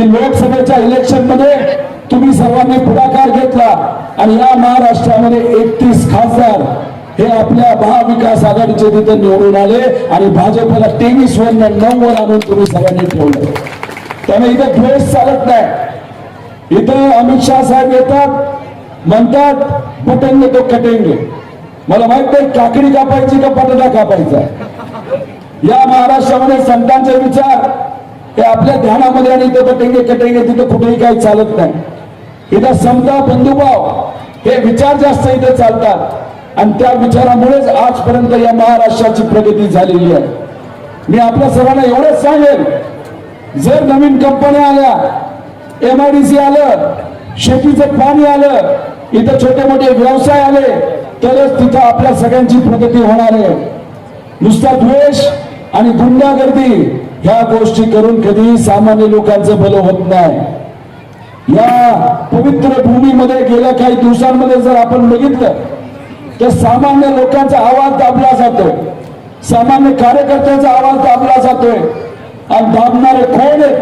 की लोकसभेच्या इलेक्शनमध्ये तुम्ही सर्वांनी पुढाकार घेतला आणि या महाराष्ट्रामध्ये एकतीस खासदार हे आपल्या महाविकास आघाडीचे तिथे निवडून आले आणि भाजपला तेवीस वर नऊ वर आणून तुम्ही सगळ्यांनी ठेवलं. त्यामुळे इथं द्वेष चालत नाही. इथं अमित शाह साहेब येतात म्हणतात बटन तो कटेंगे. मला माहीत नाही काकडी कापायची का बटाटा कापायचा? या महाराष्ट्रामध्ये संतांचे विचार हे आपल्या ध्यानामध्ये आणि इथं कटेंगे कटेंगे तिथं कुठेही काही चालत नाही. इथं समता बंधुभाव हे विचार जास्त इथे चालतात. आणि त्या विचारामुळेच आजपर्यंत या महाराष्ट्राची प्रगती झालेली आहे. मी आपल्या सर्वांना एवढंच सांगेन जर नवीन कंपन्या आल्या एम आय डी सी आलं शेतीचं पाणी आलं इथं छोटे मोठे व्यवसाय आले तरच तिथं आपल्या सगळ्यांची प्रगती होणार आहे. नुसता द्वेष आणि गुंडागर्दी ह्या गोष्टी करून कधी सामान्य लोकांचं भलं होत नाही. या पवित्र भूमीमध्ये गेल्या काही दिवसांमध्ये जर आपण बघितलं तर सामान्य लोकांचा आवाज दाबला जातोय सामान्य कार्यकर्त्यांचा आवाज दाबला जातोय. आणि दाबणारे कोण आहेत?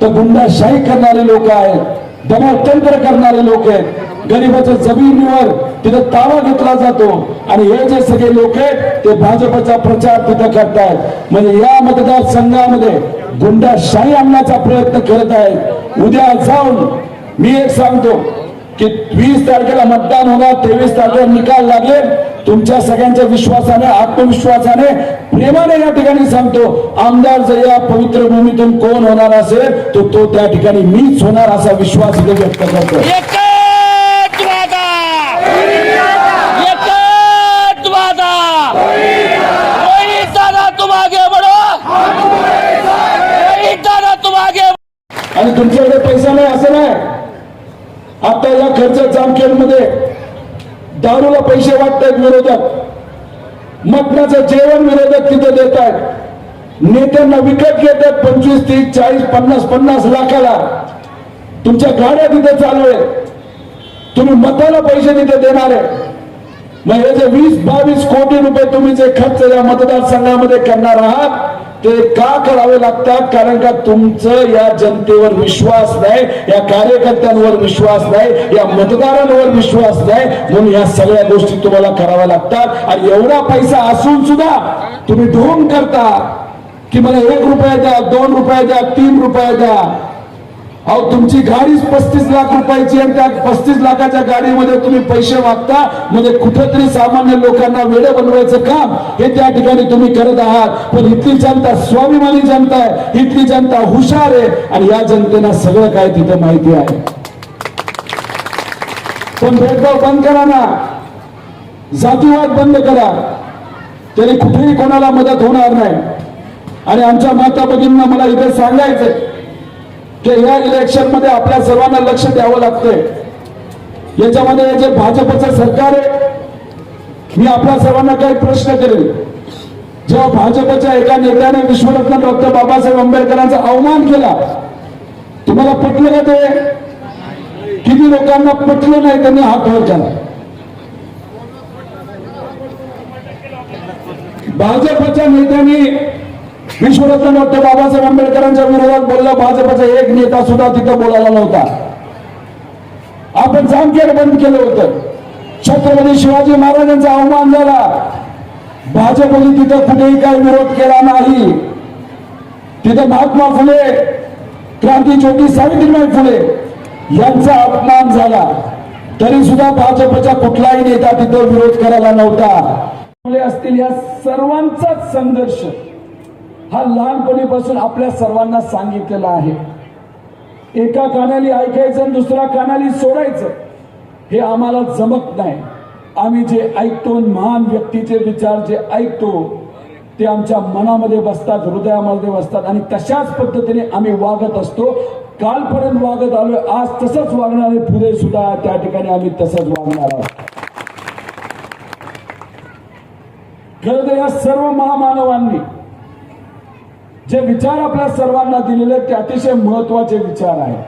तर गुंडाशाही करणारे लोक आहेत. दमतंत्र करणारे लोक आहेत. गरीबाच्या जमिनीवर तिथं ताबा घेतला जातो. आणि हे जे सगळे लोक आहेत ते भाजपचा प्रचार तिथं करतायत. म्हणजे या मतदारसंघामध्ये गुंडाशाही आणण्याचा प्रयत्न करत आहेत. उद्या जाऊन मी एक सांगतो की वीस तारखेला मतदान होणार तेवीस तारखेला निकाल लागेल. तुमच्या सगळ्यांच्या विश्वासाने आत्मविश्वासाने प्रेमाने या ठिकाणी सांगतो आमदार जर या पवित्र भूमीतून कोण होणार असेल तो तो त्या ठिकाणी मीच होणार असा विश्वास इथे व्यक्त करतो आणि तुमच्याकडे पैसा नाही असं नाही. आता या खर्च जामखेडमध्ये दारूला पैसे वाटतायत विरोधक. मटणाचं जेवण विरोधक तिथं देत आहेत नेत्यांना विकत घेतात पंचवीस तीस चाळीस पन्नास पन्नास लाखाला. तुमच्या गाड्या तिथे चालू आहे तुम्ही मताला पैसे तिथे देणार आहे मग हे जे वीस बावीस कोटी रुपये तुम्ही जे खर्च या मतदारसंघामध्ये करणार आहात ते का करावे लागतात? कारण का तुमचं या जनतेवर विश्वास नाही या कार्यकर्त्यांवर विश्वास नाही या मतदारांवर विश्वास नाही. म्हणून या सगळ्या गोष्टी तुम्हाला कराव्या लागतात. आणि एवढा पैसा असून सुद्धा तुम्ही ढोंग करता की मला एक रुपया द्या दोन रुपया द्या तीन रुपया द्या. अहो तुमची गाडीच पस्तीस लाख रुपयाची आणि त्या पस्तीस लाखाच्या गाडीमध्ये तुम्ही पैसे मागता. म्हणजे कुठेतरी सामान्य लोकांना वेळ बनवायचं काम हे त्या ठिकाणी तुम्ही करत आहात. पण इथली जनता स्वाभिमानी जनता आहे. इथली जनता हुशार आहे. आणि या जनतेला सगळं काय तिथं माहिती आहे. पण भेदभाव बंद करा ना. जातीवाद बंद करा. तरी कुठेही कोणाला मदत होणार नाही. आणि आमच्या माता भगिनींना मला इथे सांगायचंय. की या इलेक्शनमध्ये आपल्या सर्वांना लक्ष द्यावं लागतंय. याच्यामध्ये जे भाजपचं सरकार आहे मी आपल्या सर्वांना काही प्रश्न करेल जेव्हा भाजपच्या एका नेत्याने विश्वरत्न डॉक्टर बाबासाहेब आंबेडकरांचा अवमान केला तुम्हाला पटलं का ते? किती लोकांना पटलं नाही त्यांनी हात वर केला. भाजपच्या नेत्यांनी विश्वरत्न डॉक्टर बाबासाहेब आंबेडकरांच्या विरोधात बोललं भाजपचा एक नेता सुद्धा तिथं बोलायला नव्हता. आपण जामखेड बंद केलं होतं. छत्रपती शिवाजी महाराजांचा अवमान झाला. भाजपने तिथं कुठेही काही विरोध केला नाही. तिथं महात्मा फुले क्रांती ज्योती सावित्रीबाई फुले यांचा अपमान झाला. तरी सुद्धा भाजपचा कुठलाही नेता तिथं विरोध करायला नव्हता. फुले असतील या सर्वांचाच संघर्ष. हा लहानपणीपासून आपल्या सर्वांना सांगितलेला आहे. एका कानाली ऐकायचं आणि दुसऱ्या कानाली सोडायचं हे आम्हाला जमत नाही. आम्ही जे ऐकतो महान व्यक्तीचे विचार जे ऐकतो ते आमच्या मनामध्ये बसतात हृदयामध्ये बसतात आणि तशाच पद्धतीने आम्ही वागत असतो. कालपर्यंत वागत आलोय आज तसंच वागणार आहे. पुढे सुद्धा त्या ठिकाणी आम्ही तसंच वागणार आहोत. खरं तर या सर्व महामानवांनी जे विचार आपल्या सर्वांना दिलेले ते अतिशय महत्त्वाचे विचार आहेत.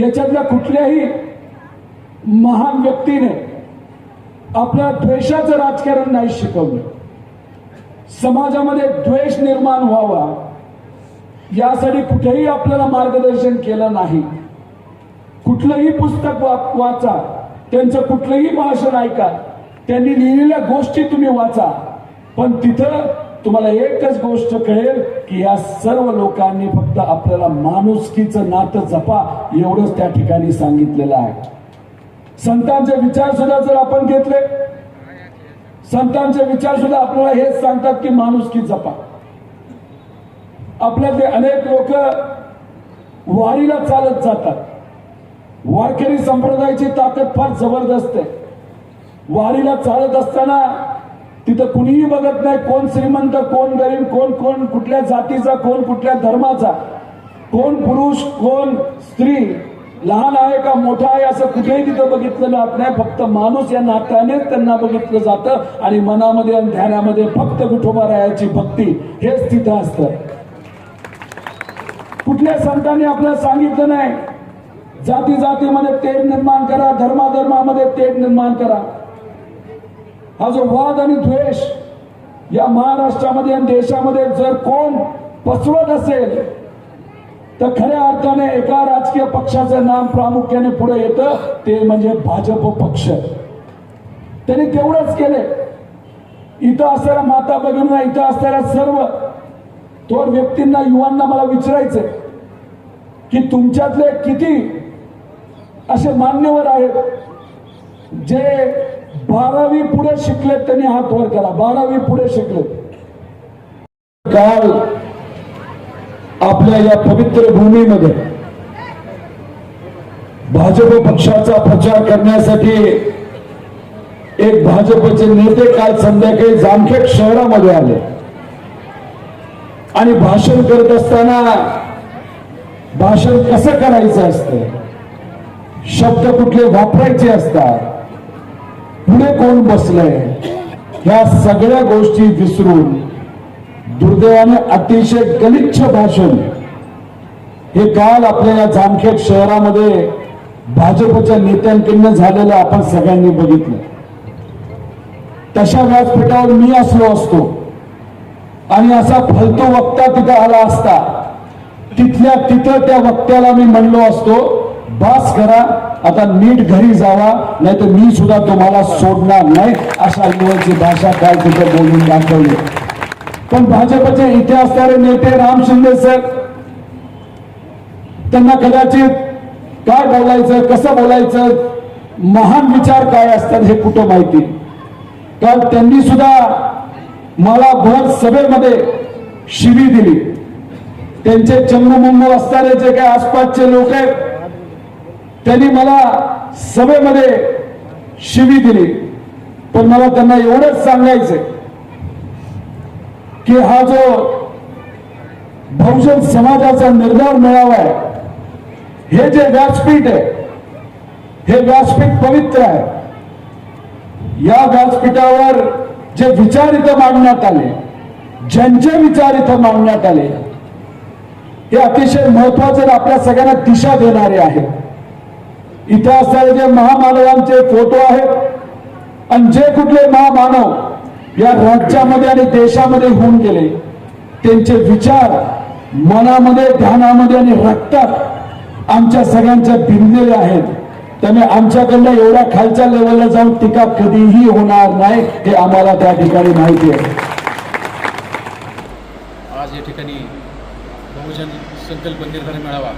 याच्यातल्या कुठल्याही महान व्यक्तीने आपल्या द्वेषाचं राजकारण नाही शिकवलं. समाजामध्ये द्वेष निर्माण व्हावा यासाठी कुठेही आपल्याला मार्गदर्शन केलं नाही. कुठलंही पुस्तक वा- वाचा त्यांचं कुठलंही भाषण ऐका त्यांनी लिहिलेल्या गोष्टी तुम्ही वाचा पण तिथं तुम्हाला एकच गोष्ट कळेल की या सर्व लोकांनी फक्त आपल्याला माणुसकीचं नातं जपा एवढंच त्या ठिकाणी सांगितलेलं आहे. संतांचे विचार सुद्धा जर आपण घेतले संतांचे विचार सुद्धा आपल्याला हेच सांगतात की माणुसकी जपा. आपल्यातले अनेक लोक वारीला चालत जातात. वारकरी संप्रदायाची ताकद फार जबरदस्त आहे. वारीला चालत असताना तिथं कुणीही बघत नाही कोण श्रीमंत कोण गरीब कोण कोण कुठल्या जातीचा कोण कुठल्या धर्माचा. कोण पुरुष कोण स्त्री लहान आहे का मोठा आहे असं कुठेही तिथं बघितलं जात नाही. फक्त माणूस या नात्यानेच त्यांना बघितलं जातं आणि मनामध्ये आणि ध्यानामध्ये फक्त विठोबा रायाची भक्ती हेच तिथं असतं. कुठल्या संतांनी आपल्याला सांगितलं नाही? जाती जातीमध्ये तेढ निर्माण करा धर्माधर्मामध्ये तेढ निर्माण करा. हा जो वाद आणि द्वेष या महाराष्ट्रामध्ये आणि देशामध्ये जर कोण पसवत असेल तर खऱ्या अर्थाने एका राजकीय पक्षाचं नाम प्रामुख्याने पुढे येतं ते म्हणजे भाजप पक्ष. त्यांनी तेवढंच केले इथं असणाऱ्या माता भगिनींना इथं असणाऱ्या सर्व थोर व्यक्तींना युवांना मला विचारायचंय की तुमच्यातले किती असे मान्यवर आहेत जे बारावी पुढे शिकलेत त्यांनी हात वर केला. बारावी पुढे शिकलेत. काल आपल्या या पवित्र भूमीमध्ये भाजप पक्षाचा प्रचार करण्यासाठी एक भाजपचे नेते काल संध्याकाळी जामखेड शहरामध्ये आले. आणि भाषण करत असताना भाषण कसं करायचं असतं? शब्द कुठले वापरायचे असतात? पुढे कोण बसलंय ह्या सगळ्या गोष्टी विसरून दुर्दैवाने अतिशय गलिच्छ भाषण. हे काल आपल्या या जामखेड शहरामध्ये भाजपच्या नेत्यांकडनं झालेलं आपण सगळ्यांनी बघितलं. तशा व्यासपीठावर मी असलो असतो. आणि असा फलतो वक्ता तिथं आला असता तिथल्या तिथं त्या वक्त्याला मी म्हणलो असतो बास करा आता नीट घरी जावा नाही तर मी सुद्धा तुम्हाला सोडणार नाही अशा लेवलची भाषा काय तिथं बोलून दाखवली. पण भाजपचे इथे असणारे नेते राम शिंदे सर त्यांना कदाचित काय बोलायचं कसं बोलायचं महान विचार काय असतात हे कुठं माहिती? कारण त्यांनी सुद्धा मला भर सभेमध्ये शिवी दिली. त्यांचे चंगमुंग असणारे जे काही आसपासचे लोक आहेत त्यांनी मला सभेमध्ये शिवी दिली. पण मला त्यांना एवढंच सांगायचंय की हा जो बहुजन समाजाचा निर्धार मिळावा आहे हे जे व्यासपीठ आहे हे व्यासपीठ पवित्र आहे. या व्यासपीठावर जे विचार इथं मांडण्यात आले ज्यांचे विचार इथं मांडण्यात आले हे अतिशय महत्त्वाचे आपल्या सगळ्यांना दिशा देणारे आहेत. इथे असणारे जे महामानवांचे फोटो आहेत. आणि जे कुठले महामानव या राज्यामध्ये आणि देशामध्ये होऊन गेले त्यांचे विचार मनामध्ये ध्यानामध्ये आणि रक्तात आमच्या सगळ्यांच्या भिनलेले आहेत. त्यामुळे आमच्याकडनं एवढ्या खालच्या लेवलला जाऊन टीका कधीही होणार नाही हे आम्हाला त्या ठिकाणी माहिती आहे. आज या ठिकाणी बहुजन संकल्प निर्धार मेळावा.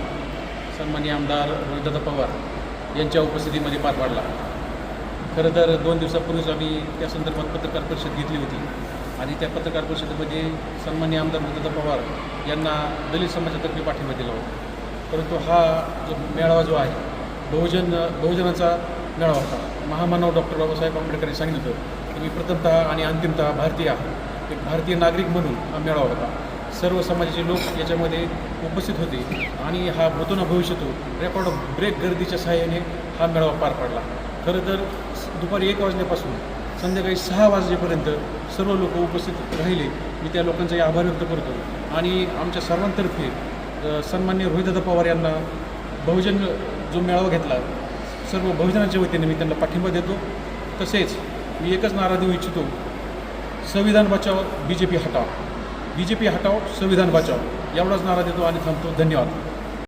सन्मान्य आमदार रोहितदादा पवार. यांच्या उपस्थितीमध्ये पार पाडला खरं तर दोन दिवसापूर्वीच आम्ही त्या संदर्भात पत्रकार परिषद घेतली होती. आणि त्या पत्रकार परिषदेमध्ये सन्मान्य आमदार रोहितदादा पवार यांना दलित समाजातर्फे पाठिंबा दिला होता. परंतु हा जो मेळावा जो आहे बहुजन बहुजनाचा मेळावा होता. महामानव डॉक्टर बाबासाहेब आंबेडकरांनी सांगितलं होतं की मी प्रथमतः आणि अंतिमतः भारतीय आहे एक भारतीय नागरिक म्हणून हा मेळावा होता. सर्व समाजाचे लोक याच्यामध्ये उपस्थित होते आणि हा होतो ना भविष्यतो रेकॉर्ड ब्रेक गर्दीच्या सहाय्याने हा मेळावा पार पडला. खरं तर दुपारी एक वाजल्यापासून संध्याकाळी सहा वाजेपर्यंत सर्व लोक उपस्थित राहिले. मी त्या लोकांचाही आभार व्यक्त करतो. आणि आमच्या सर्वांतर्फे सन्मान्य रोहितदा पवार यांना बहुजन जो मेळावा घेतला सर्व बहुजनाच्या वतीने मी त्यांना पाठिंबा देतो. तसेच मी एकच नारा देऊ इच्छितो. संविधान बचाव बी जे पी हटाव. बी जे पी हटाव संविधान बचाव. एवढाच नारा देतो आणि थांबतो. धन्यवाद.